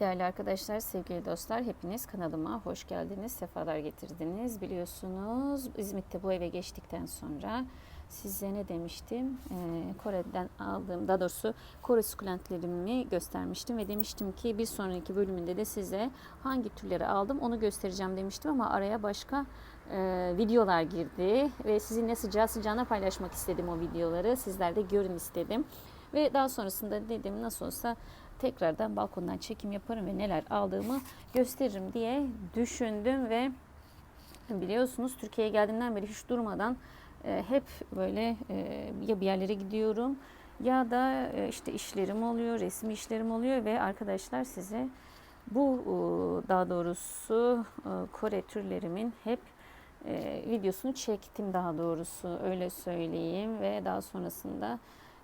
Değerli arkadaşlar, sevgili dostlar, hepiniz kanalıma hoş geldiniz, sefalar getirdiniz. Biliyorsunuz İzmit'te bu eve geçtikten sonra size ne demiştim? Ee, Kore'den aldığım, daha doğrusu Kore sukulentlerimi göstermiştim ve demiştim ki bir sonraki bölümünde de size hangi türleri aldım onu göstereceğim demiştim ama araya başka e, videolar girdi ve sizinle sıcağı sıcağına paylaşmak istedim o videoları. Sizler de görün istedim. Ve daha sonrasında dedim nasıl olsa tekrardan balkondan çekim yaparım ve neler aldığımı gösteririm diye düşündüm ve biliyorsunuz Türkiye'ye geldiğimden beri hiç durmadan e, hep böyle e, ya bir yerlere gidiyorum ya da e, işte işlerim oluyor, resmi işlerim oluyor ve arkadaşlar size bu e, daha doğrusu e, Kore türlerimin hep e, videosunu çektim daha doğrusu öyle söyleyeyim ve daha sonrasında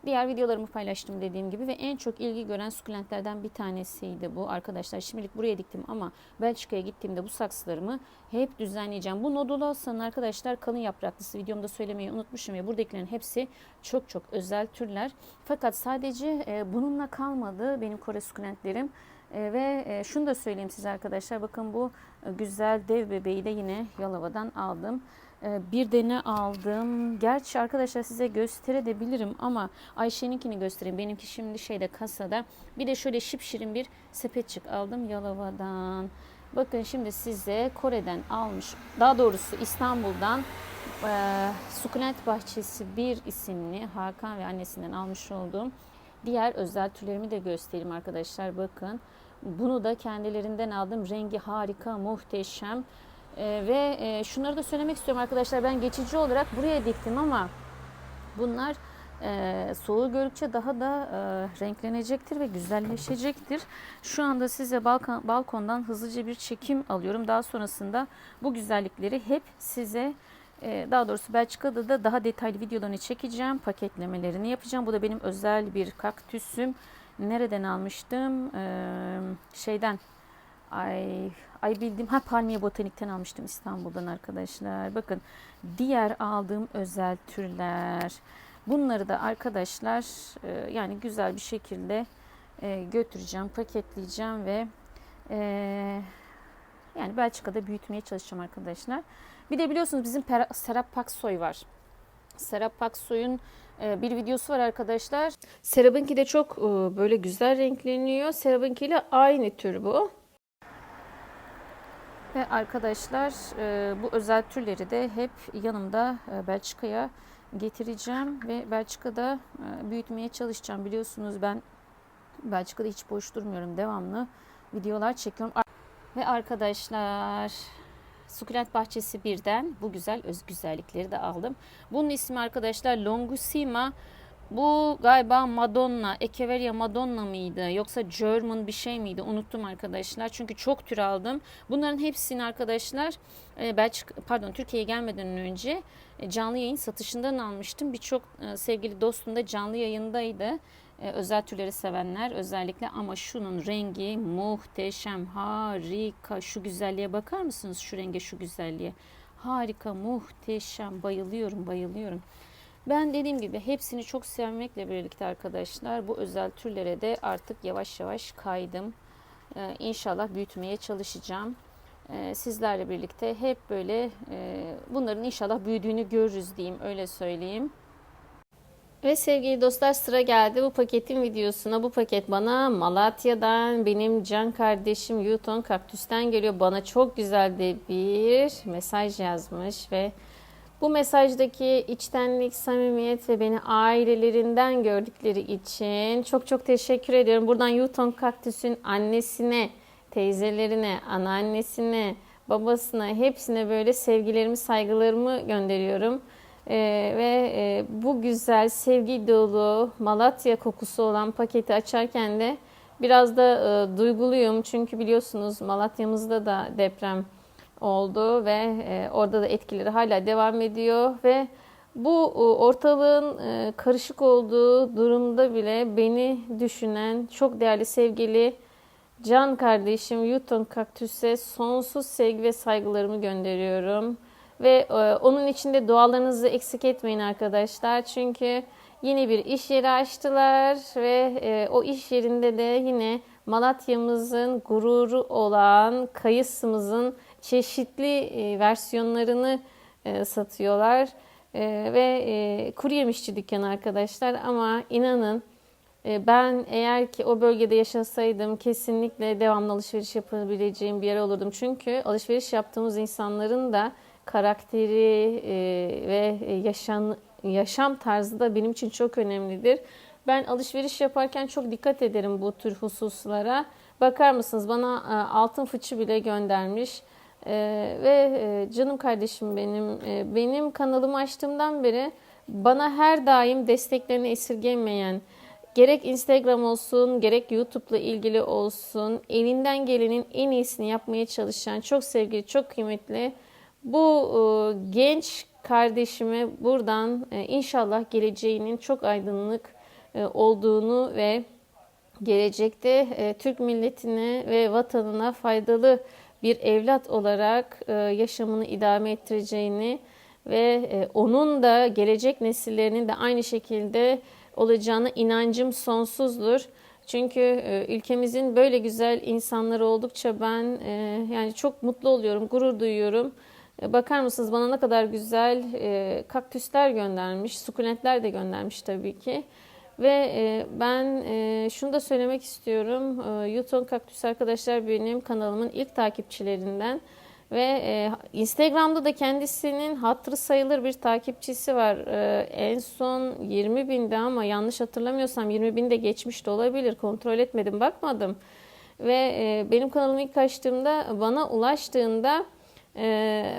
Diğer videolarımı paylaştım dediğim gibi ve en çok ilgi gören sukulentlerden bir tanesiydi bu arkadaşlar. Şimdilik buraya diktim ama Belçika'ya gittiğimde bu saksılarımı hep düzenleyeceğim. Bu nodulosa'nın arkadaşlar kalın yapraklısı videomda söylemeyi unutmuşum ya buradakilerin hepsi çok çok özel türler. Fakat sadece e, bununla kalmadı benim Kore sukulentlerim. E, ve e, şunu da söyleyeyim size arkadaşlar bakın bu güzel dev bebeği de yine Yalova'dan aldım. Ee, bir de ne aldım? Gerçi arkadaşlar size gösterebilirim ama Ayşe'ninkini göstereyim. Benimki şimdi şeyde kasada. Bir de şöyle şipşirin bir sepetçik aldım Yalova'dan. Bakın şimdi size Kore'den almış. Daha doğrusu İstanbul'dan e, Sukulent Bahçesi 1 isimli Hakan ve annesinden almış olduğum diğer özel türlerimi de göstereyim arkadaşlar. Bakın bunu da kendilerinden aldım. Rengi harika, muhteşem. E, ve e, şunları da söylemek istiyorum arkadaşlar. Ben geçici olarak buraya diktim ama bunlar e, soğuğu gördükçe daha da e, renklenecektir ve güzelleşecektir. Şu anda size balkon, balkondan hızlıca bir çekim alıyorum. Daha sonrasında bu güzellikleri hep size e, daha doğrusu Belçika'da da daha detaylı videolarını çekeceğim. Paketlemelerini yapacağım. Bu da benim özel bir kaktüsüm. Nereden almıştım? Ee, şeyden Ay, ay bildim. Ha Palmiye Botanik'ten almıştım İstanbul'dan arkadaşlar. Bakın diğer aldığım özel türler. Bunları da arkadaşlar e, yani güzel bir şekilde e, götüreceğim, paketleyeceğim ve e, yani Belçika'da büyütmeye çalışacağım arkadaşlar. Bir de biliyorsunuz bizim Serap Paksoy var. Serap Paksoy'un e, bir videosu var arkadaşlar. Serap'ınki de çok böyle güzel renkleniyor. Serap'ınkiyle aynı tür bu. Ve arkadaşlar e, bu özel türleri de hep yanımda e, Belçika'ya getireceğim ve Belçika'da e, büyütmeye çalışacağım. Biliyorsunuz ben Belçika'da hiç boş durmuyorum. Devamlı videolar çekiyorum. Ve arkadaşlar Sukulent Bahçesi birden bu güzel öz güzellikleri de aldım. Bunun ismi arkadaşlar Longusima bu galiba Madonna, Echeveria Madonna mıydı yoksa German bir şey miydi unuttum arkadaşlar. Çünkü çok tür aldım. Bunların hepsini arkadaşlar e, Belçika, pardon Türkiye'ye gelmeden önce e, canlı yayın satışından almıştım. Birçok e, sevgili dostum da canlı yayındaydı. Özel türleri sevenler özellikle ama şunun rengi muhteşem, harika. Şu güzelliğe bakar mısınız? Şu renge, şu güzelliğe. Harika, muhteşem. Bayılıyorum, bayılıyorum. Ben dediğim gibi hepsini çok sevmekle birlikte arkadaşlar bu özel türlere de artık yavaş yavaş kaydım. Ee, inşallah büyütmeye çalışacağım. Ee, sizlerle birlikte hep böyle e, bunların inşallah büyüdüğünü görürüz diyeyim öyle söyleyeyim. Ve sevgili dostlar sıra geldi bu paketin videosuna. Bu paket bana Malatya'dan benim can kardeşim Yuton Kaktüs'ten geliyor. Bana çok güzel de bir mesaj yazmış ve bu mesajdaki içtenlik, samimiyet ve beni ailelerinden gördükleri için çok çok teşekkür ediyorum. Buradan Yuton Kaktüs'ün annesine, teyzelerine, anneannesine, babasına hepsine böyle sevgilerimi, saygılarımı gönderiyorum. Ee, ve e, bu güzel, sevgi dolu, Malatya kokusu olan paketi açarken de biraz da e, duyguluyum. Çünkü biliyorsunuz Malatya'mızda da deprem oldu ve e, orada da etkileri hala devam ediyor ve bu e, ortalığın e, karışık olduğu durumda bile beni düşünen çok değerli sevgili can kardeşim Yuton Kaktüs'e sonsuz sevgi ve saygılarımı gönderiyorum. Ve onun içinde dualarınızı eksik etmeyin arkadaşlar. Çünkü yeni bir iş yeri açtılar ve o iş yerinde de yine Malatya'mızın gururu olan kayısımızın çeşitli e, versiyonlarını e, satıyorlar. E, ve e, kuru dükkanı arkadaşlar ama inanın ben eğer ki o bölgede yaşasaydım kesinlikle devamlı alışveriş yapabileceğim bir yer olurdum. Çünkü alışveriş yaptığımız insanların da karakteri ve yaşam, yaşam tarzı da benim için çok önemlidir. Ben alışveriş yaparken çok dikkat ederim bu tür hususlara. Bakar mısınız bana altın fıçı bile göndermiş. Ee, ve e, canım kardeşim benim, e, benim kanalımı açtığımdan beri bana her daim desteklerini esirgemeyen, gerek Instagram olsun, gerek YouTube'la ilgili olsun, elinden gelenin en iyisini yapmaya çalışan, çok sevgili, çok kıymetli bu e, genç kardeşime buradan e, inşallah geleceğinin çok aydınlık e, olduğunu ve gelecekte e, Türk milletine ve vatanına faydalı bir evlat olarak e, yaşamını idame ettireceğini ve e, onun da gelecek nesillerinin de aynı şekilde olacağına inancım sonsuzdur. Çünkü e, ülkemizin böyle güzel insanları oldukça ben yani çok mutlu oluyorum, gurur duyuyorum. Bakar mısınız bana ne kadar güzel kaktüsler göndermiş, sukulentler de göndermiş tabii ki. Ve e, ben e, şunu da söylemek istiyorum. E, Yuton Kaktüs arkadaşlar benim kanalımın ilk takipçilerinden. Ve e, Instagram'da da kendisinin hatırı sayılır bir takipçisi var. En son 20 binde ama yanlış hatırlamıyorsam 20 binde geçmiş de olabilir. Kontrol etmedim, bakmadım. Ve benim kanalımı ilk açtığımda bana ulaştığında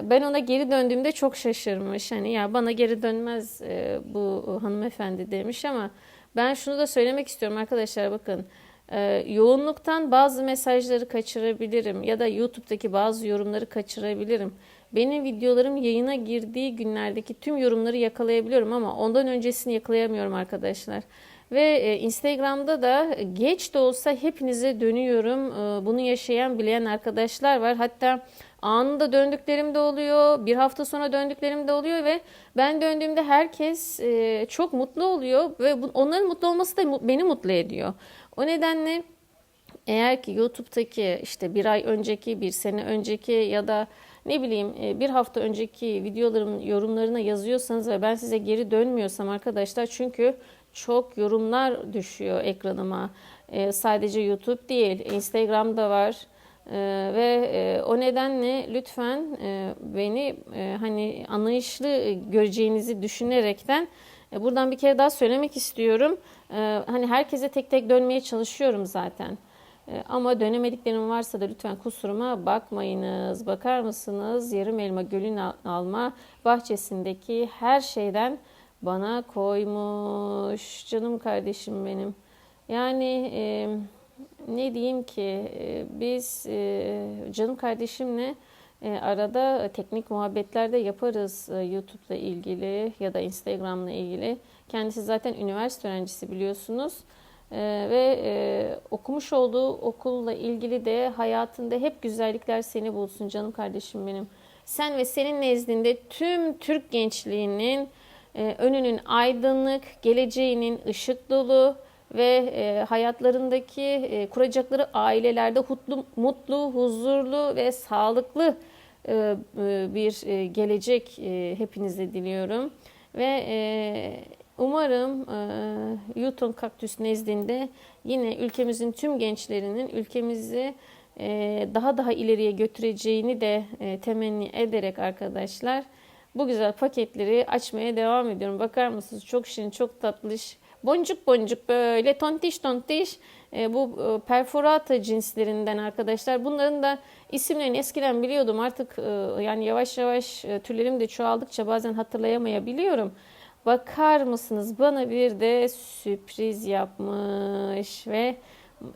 ben ona geri döndüğümde çok şaşırmış. Hani ya bana geri dönmez bu hanımefendi demiş ama ben şunu da söylemek istiyorum arkadaşlar bakın. E, yoğunluktan bazı mesajları kaçırabilirim ya da YouTube'daki bazı yorumları kaçırabilirim. Benim videolarım yayına girdiği günlerdeki tüm yorumları yakalayabiliyorum ama ondan öncesini yakalayamıyorum arkadaşlar. Ve e, Instagram'da da geç de olsa hepinize dönüyorum. E, bunu yaşayan bilen arkadaşlar var. Hatta anında döndüklerim de oluyor. Bir hafta sonra döndüklerim de oluyor ve ben döndüğümde herkes e, çok mutlu oluyor ve onların mutlu olması da beni mutlu ediyor. O nedenle eğer ki YouTube'daki işte bir ay önceki, bir sene önceki ya da ne bileyim bir hafta önceki videolarımın yorumlarına yazıyorsanız ve ben size geri dönmüyorsam arkadaşlar çünkü çok yorumlar düşüyor ekranıma. E, sadece YouTube değil, Instagram'da var. Ee, ve e, o nedenle lütfen e, beni e, hani anlayışlı göreceğinizi düşünerekten e, buradan bir kere daha söylemek istiyorum. E, hani herkese tek tek dönmeye çalışıyorum zaten. E, ama dönemediklerim varsa da lütfen kusuruma bakmayınız. Bakar mısınız? Yarım elma gölün alma bahçesindeki her şeyden bana koymuş. Canım kardeşim benim. Yani... E, ne diyeyim ki e, biz e, canım kardeşimle e, arada teknik muhabbetler de yaparız YouTube'la ilgili ya da Instagram'la ilgili. Kendisi zaten üniversite öğrencisi biliyorsunuz. ve okumuş olduğu okulla ilgili de hayatında hep güzellikler seni bulsun canım kardeşim benim. Sen ve senin nezdinde tüm Türk gençliğinin önünün aydınlık, geleceğinin ışık dolu, ve e, hayatlarındaki e, kuracakları ailelerde mutlu, mutlu, huzurlu ve sağlıklı e, bir gelecek hepinize diliyorum. Ve umarım e, Newton Kaktüs nezdinde yine ülkemizin tüm gençlerinin ülkemizi daha daha ileriye götüreceğini de temenni ederek arkadaşlar bu güzel paketleri açmaya devam ediyorum. Bakar mısınız? Çok şirin, çok tatlış boncuk boncuk böyle tontiş tontiş e, bu e, perforata cinslerinden arkadaşlar. Bunların da isimlerini eskiden biliyordum artık e, yani yavaş yavaş e, türlerim de çoğaldıkça bazen hatırlayamayabiliyorum. Bakar mısınız bana bir de sürpriz yapmış ve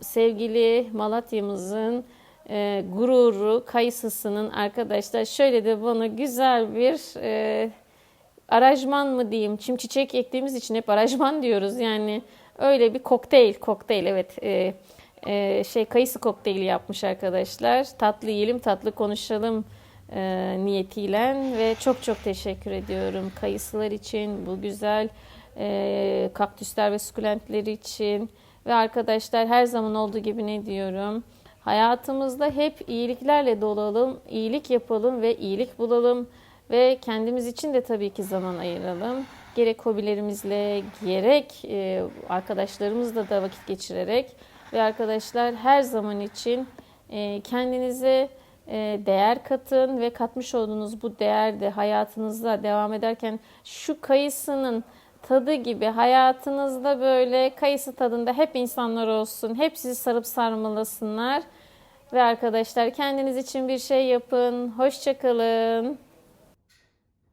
sevgili Malatya'mızın e, gururu kayısısının arkadaşlar. Şöyle de bana güzel bir e, arajman mı diyeyim? Çim çiçek ektiğimiz için hep arajman diyoruz. Yani öyle bir kokteyl kokteyl evet. E, e, şey kayısı kokteyli yapmış arkadaşlar. Tatlı yiyelim tatlı konuşalım e, niyetiyle. Ve çok çok teşekkür ediyorum kayısılar için bu güzel e, kaktüsler ve sukulentler için. Ve arkadaşlar her zaman olduğu gibi ne diyorum? Hayatımızda hep iyiliklerle dolalım, iyilik yapalım ve iyilik bulalım ve kendimiz için de tabii ki zaman ayıralım. Gerek hobilerimizle, gerek e, arkadaşlarımızla da vakit geçirerek ve arkadaşlar her zaman için e, kendinize e, değer katın ve katmış olduğunuz bu değer de hayatınızda devam ederken şu kayısının tadı gibi hayatınızda böyle kayısı tadında hep insanlar olsun. Hep sizi sarıp sarmalasınlar. Ve arkadaşlar kendiniz için bir şey yapın. Hoşçakalın.